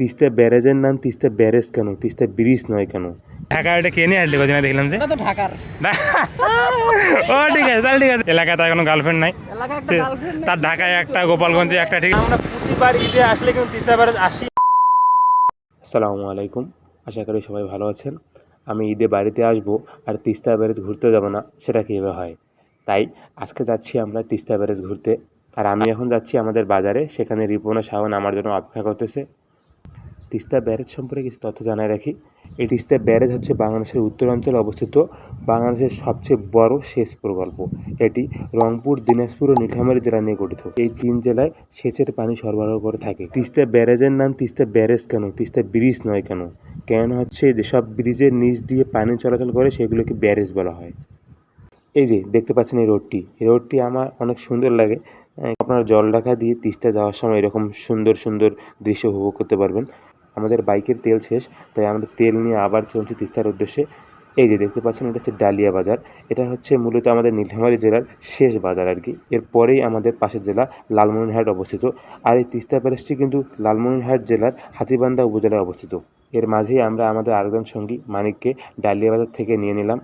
তিস্তা ব্যারেজের নাম তিস্তা ব্যারেজ কেন? তিস্তা ব্রিজ নয় কেন? ঢাকা এটা কে নিয়ে আসলে কদিন দেখলাম যে? তো ঢাকার। ও ঠিক আছে তাহলে ঠিক আছে। এলাকায় তার কোনো গার্লফ্রেন্ড নাই। তার ঢাকায় একটা গোপালগঞ্জে একটা ঠিক আমরা প্রতিবার ঈদে আসলে কিন্তু তিস্তা ব্যারেজ আসি। আসসালামু আলাইকুম। আশা করি সবাই ভালো আছেন। আমি ঈদে বাড়িতে আসব আর তিস্তা ব্যারেজ ঘুরতে যাব না সেটা কীভাবে হয়? তাই আজকে যাচ্ছি আমরা তিস্তা ব্যারেজ ঘুরতে। আর আমি এখন যাচ্ছি আমাদের বাজারে সেখানে রিপন ও শাওন আমার জন্য অপেক্ষা করতেছে। তিস্তা ব্যারেজ সম্পর্কে কিছু তথ্য জানায় রাখি। এই তিস্তা ব্যারেজ হচ্ছে বাংলাদেশের উত্তরাঞ্চলে অবস্থিত বাংলাদেশের সবচেয়ে বড় সেচ প্রকল্প। এটি রংপুর, দিনাজপুর ও নীলফামারী জেলা নিয়ে গঠিত। এই তিন জেলায় সেচের পানি সরবরাহ করে থাকে। তিস্তা ব্যারেজের নাম তিস্তা ব্যারেজ কেন? তিস্তা ব্রিজ নয় কেন? কেন হচ্ছে যেসব ব্রিজের নিচ দিয়ে পানি চলাচল করে সেগুলোকে ব্যারেজ বলা হয়? এই যে, দেখতে পাচ্ছেন এই রোডটি। এই রোডটি আমার অনেক সুন্দর লাগে। আপনারা জল ঢাকা দিয়ে তিস্তা যাওয়ার সময় এরকম সুন্দর সুন্দর দৃশ্য উপভোগ করতে পারবেন। আমাদের বাইকের তেল শেষ, তাই আমরা তেল নিয়ে আবার চলছি তিস্তার উদ্দেশ্যে। এই যে দেখতে পাচ্ছেন, এটা হচ্ছে ডালিয়া বাজার। এটা হচ্ছে মূলত আমাদের নীলফামারী জেলার শেষ বাজার আর কি। এরপরেই আমাদের পাশের জেলা লালমনিরহাট অবস্থিত। আর এই তিস্তা প্যালেসটি কিন্তু লালমনিরহাট জেলার হাতিবান্ধা উপজেলায় অবস্থিত। এর মাঝেই আমরা আমাদের আরেকজন সঙ্গী মানিককে ডালিয়া বাজার থেকে নিয়ে নিলাম।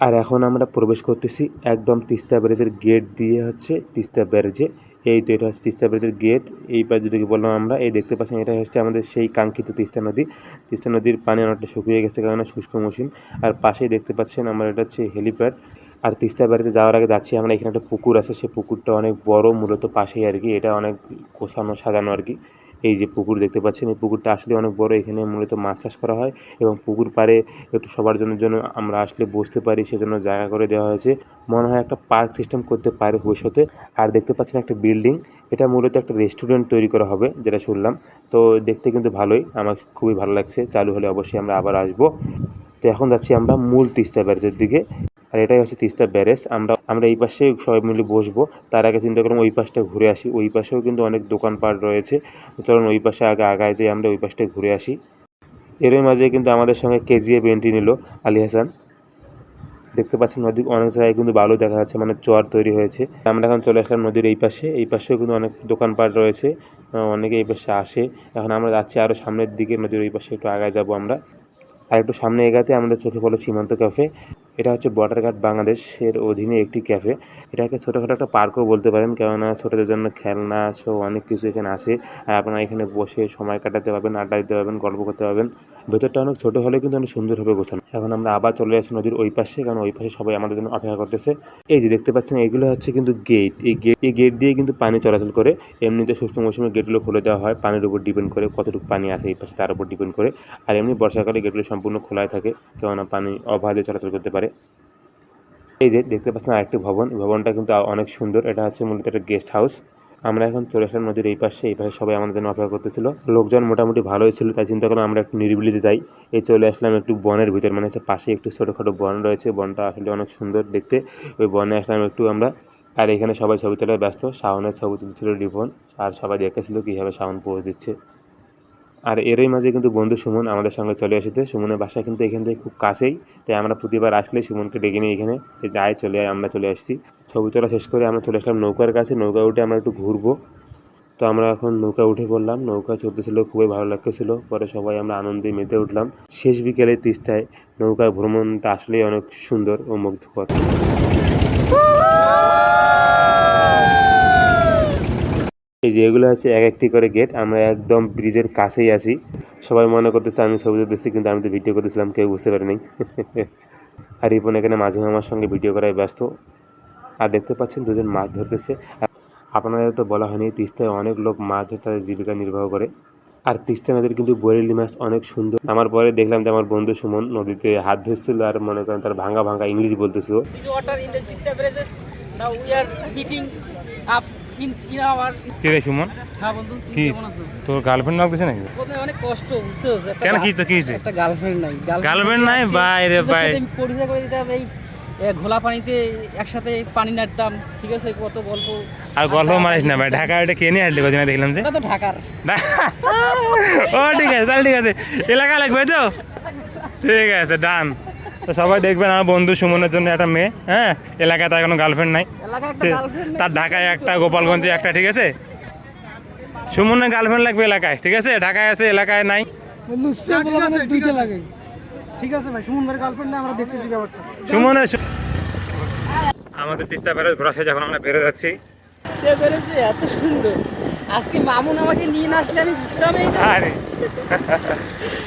আর এখন আমরা প্রবেশ করতেছি একদম তিস্তা ব্যারেজের গেট দিয়ে হচ্ছে তিস্তা ব্যারেজে এই তো এটা হচ্ছে তিস্তা ব্রিজের গেট এই পাশ যেটাকে বললাম আমরা, এই দেখতে পাচ্ছেন এটা হচ্ছে আমাদের সেই কাঙ্ক্ষিত তিস্তা নদী। তিস্তা নদীর পানি অনেকটা শুকিয়ে গেছে কারণ শুষ্ক মৌসুম। আর পাশেই দেখতে পাচ্ছেন আমার এটা হচ্ছে হেলিপ্যাড। আর তিস্তা বাড়িতে যাওয়ার আগে যাচ্ছি আমরা, এখানে একটা পুকুর আছে সেই পুকুরটা অনেক বড়, মূলত পাশেই আর কি। এটা অনেক কোষানো সাজানো আর কি। এই যে পুকুর দেখতে পাচ্ছেন, এই পুকুরটা আসলে অনেক বড়। এখানে মূলত মাছ চাষ করা হয় এবং পুকুর পাড়ে একটু সবার জন্য জন্য আমরা আসলে বসতে পারি, সেজন্য জায়গা করে দেওয়া হয়েছে। মনে হয় একটা পার্ক সিস্টেম করতে পারে ভবিষ্যতে। আর দেখতে পাচ্ছেন একটা বিল্ডিং। এটা মূলত একটা রেস্টুরেন্ট তৈরি করা হবে, যেটা শুনলাম। তো দেখতে কিন্তু ভালোই, আমার খুবই ভালো লাগছে। চালু হলে অবশ্যই আমরা আবার আসব। তো এখন যাচ্ছি আমরা মূল তিস্তা ব্যারেজের দিকে। আর এটাই হচ্ছে তিস্তা ব্যারেজ। আমরা আমরা এই পাশে সবাই মিলে বসবো। তার আগে চিন্তা করলাম ওই পাশটা ঘুরে আসি। ওই পাশেও কিন্তু অনেক দোকানপাট রয়েছে। চলুন, ওই পাশে আগে আগায় যাই, আমরা ওই পাশটা ঘুরে আসি। এরই মাঝে কিন্তু আমাদের সঙ্গে কেজিএফ এন্ট্রি নিল আলী হাসান। দেখতে পাচ্ছেন নদীর অনেক জায়গায় কিন্তু বালু দেখা যাচ্ছে মানে চর তৈরি হয়েছে। আমরা এখন চলে আসলাম নদীর এই পাশে। এই পাশেও কিন্তু অনেক দোকানপাট রয়েছে। অনেকে এই পাশে আসে। এখন আমরা যাচ্ছি আরও সামনের দিকে নদীর এই পাশে একটু আগায় যাব আমরা। আর একটু সামনে এগাতে আমাদের চোখে পড়ল সীমান্ত ক্যাফে। এটা হচ্ছে বর্ডার গার্ড বাংলাদেশের অধীনে একটি ক্যাফে এটাকে ছোটোখাটো একটা পার্কও বলতে পারেন, কেননা ছোটোদের জন্য খেলনা সহ অনেক কিছু এখানে আছে। আর আপনারা এখানে বসে সময় কাটাতে পারবেন, আড্ডা দিতে পারবেন, গল্প করতে পারবেন। ভেতরটা অনেক ছোটো হলে কিন্তু অনেক সুন্দরভাবে গোছানো। এখন আমরা আবার চলে আসছি নদীর ওই পাশে, কারণ ওই পাশে সবাই আমাদের জন্য অপেক্ষা করতেছে। এই যে দেখতে পাচ্ছেন, এগুলো হচ্ছে কিন্তু গেট এই গেট এই গেট দিয়ে কিন্তু পানি চলাচল করে। এমনিতে শুষ্ক মৌসুমে গেটগুলো খুলে দেওয়া হয়, পানির উপর ডিপেন্ড করে কতটুকু পানি আছে এই পাশে, তার উপর ডিপেন্ড করে। আর এমনি বর্ষাকালে গেটগুলো সম্পূর্ণ খোলাই থাকে, কেননা পানি অবাধে চলাচল করতে পারে। এই যে দেখতে পাচ্ছেন আরেকটি ভবন। ভবনটা কিন্তু অনেক সুন্দর। এটা হচ্ছে মূলত একটা গেস্ট হাউস। আমরা এখন চলে আসলাম নদীর এই পাশে। এই পাশে সবাই আমাদের জন্য অপেক্ষা করতেছিল। লোকজন মোটামুটি ভালোই ছিল। তাই চিন্তা করলাম আমরা একটু নিরিবিলিতে যাই। এই চলে আসলাম একটু বনের ভিতর। মানে হচ্ছে পাশে একটু ছোটোখাটো বন রয়েছে। বনটা আসলে অনেক সুন্দর দেখতে। ওই বনে আসলাম একটু আমরা। আর এখানে সবাই ছবি তোলায় ব্যস্ত। শাওনের ছবি তুলছিল রিপন। আর সবাই দেখেছিল কীভাবে শাওন পোজ দিচ্ছে। আর এরই মাঝে কিন্তু বন্ধু সুমন আমাদের সঙ্গে চলে এসেছে। সুমনের বাসা কিন্তু এখান থেকে খুব কাছেই, তাই আমরা প্রতিবার আসলে সুমনকে ডেকে নিই এখানে। যে যাই চলে, আমরা চলে আসছি। ছবি তোলা শেষ করে আমরা চলে আসলাম নৌকার কাছে। নৌকা উঠে আমরা একটু ঘুরবো। তো আমরা এখন নৌকা উঠে পড়লাম। নৌকা চলতেছিল খুবই ভালো লাগতেছিল। পরে সবাই আমরা আনন্দে মেতে উঠলাম। শেষ বিকেলে তিস্তায় নৌকা ভ্রমণটা আসলেই অনেক সুন্দর ও মুগ্ধকর। যে এগুলো হচ্ছে এক একটি করে গেট আমরা একদম ব্রিজের কাছেই আছি। সবাই মনে করতেছে আমি ছবি তুলতেছি কিন্তু আমি তো ভিডিও করতেছিলাম, কেউ বুঝতে পারেনি আর রিপন এখানে মাঝে আমার সঙ্গে ভিডিও করায় ব্যস্ত। আর দেখতে পাচ্ছেন দুজন মাছ ধরতেছে। আপনাদের তো বলা হয়নি, তিস্তায় অনেক লোক মাছ ধরে তাদের জীবিকা নির্বাহ করে। আর তিস্তা নদীর কিন্তু বরেলি মাছ অনেক সুন্দর। আমার পরে দেখলাম যে আমার বন্ধু সুমন নদীতে হাত ধরছিল আর মনে করেন তার ভাঙা ভাঙা ইংলিশ বলতেছিল। কে রে সুমন? হ্যাঁ বন্ধু কি? তোর গার্লফ্রেন্ড লাগতেছে নাকি? অনেক কষ্ট বুঝছ? একটা কেন কি তো কি একটা গার্লফ্রেন্ড নাই। Girlfriend নাই? বাইরে তোদের বাই। পরিচয় করে দিতাম এই ঘোলা পানিতে একসাথে পানি নাড়তাম ঠিক আছে? কত গল্প। আর গল্প মারিস না ভাই। ঢাকা এটা কে নিয়ে আসলি কদিন দেখলাম যে? তো ঢাকার। ও ঠিক আছে তাহলে ঠিক আছে। এলাকা লাগবে তো? ঠিক আছে ডান তো সবাই দেখবেন আমার বন্ধু সুমনের জন্য একটা মেয়ে হ্যাঁ? এলাকায় তার কোনো গার্লফ্রেন্ড নাই। তার ঢাকায় একটা গোপালগঞ্জে একটা ঠিক আছে? সুমনের গার্লফ্রেন্ড লাগবে এলাকায় ঠিক আছে? ঢাকায় আছে এলাকায় নাই। দুইটা লাগে। ঠিক আছে ভাই সুমন গার্লফ্রেন্ড আমরা দেখতেছি ব্যাপারটা। সুমনের আমাদের তিস্তা ব্যারেজ ঘোরা শেষ এখন আমরা বেরো যাচ্ছি। এত সুন্দর। আজকে মামুন আমাকে নিয়ে না আসলে আমি বুঝতামই না আরে।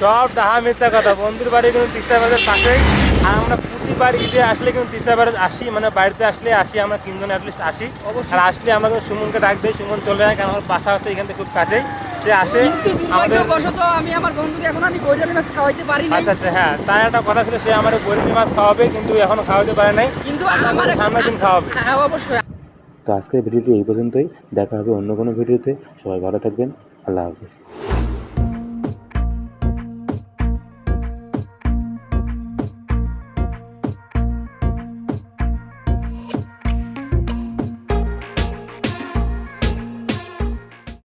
সব ডাহা মিথ্যা কথা বন্ধুর বাড়ি কিন্তু তিস্তা ব্যারেজের পাশেই আর আমরা প্রতিবার ঈদে আসলে কিন্তু তিস্তা ব্যারেজ আসি মানে বাড়িতে আসলে আসি আমরা তিনজন অ্যাটলিস্ট আসি। আর আসলে আমরা কিন্তু সুমনকে ডাক দিই সুমন চলে যায় কারণ আমার বাসা হচ্ছে এখান থেকে খুব কাছেই। সে আসে আমাদের দুর্ভাগ্যবশত আমি আমার বন্ধুকে এখন আমি বৈরানি মাছ খাওয়াইতে পারি নাই। আচ্ছা আচ্ছা হ্যাঁ তার একটা কথা ছিল সে আমার বৈরী মাছ খাওয়াবে কিন্তু এখনও খাওয়াতে পারে নাই। কিন্তু আমার সামনের দিন খাওয়াবে। হ্যাঁ অবশ্যই। তো আজকের ভিডিওটি এই পর্যন্তই। দেখা হবে অন্য কোনো ভিডিওতে। সবাই ভালো থাকবেন। আল্লাহ হাফিজ।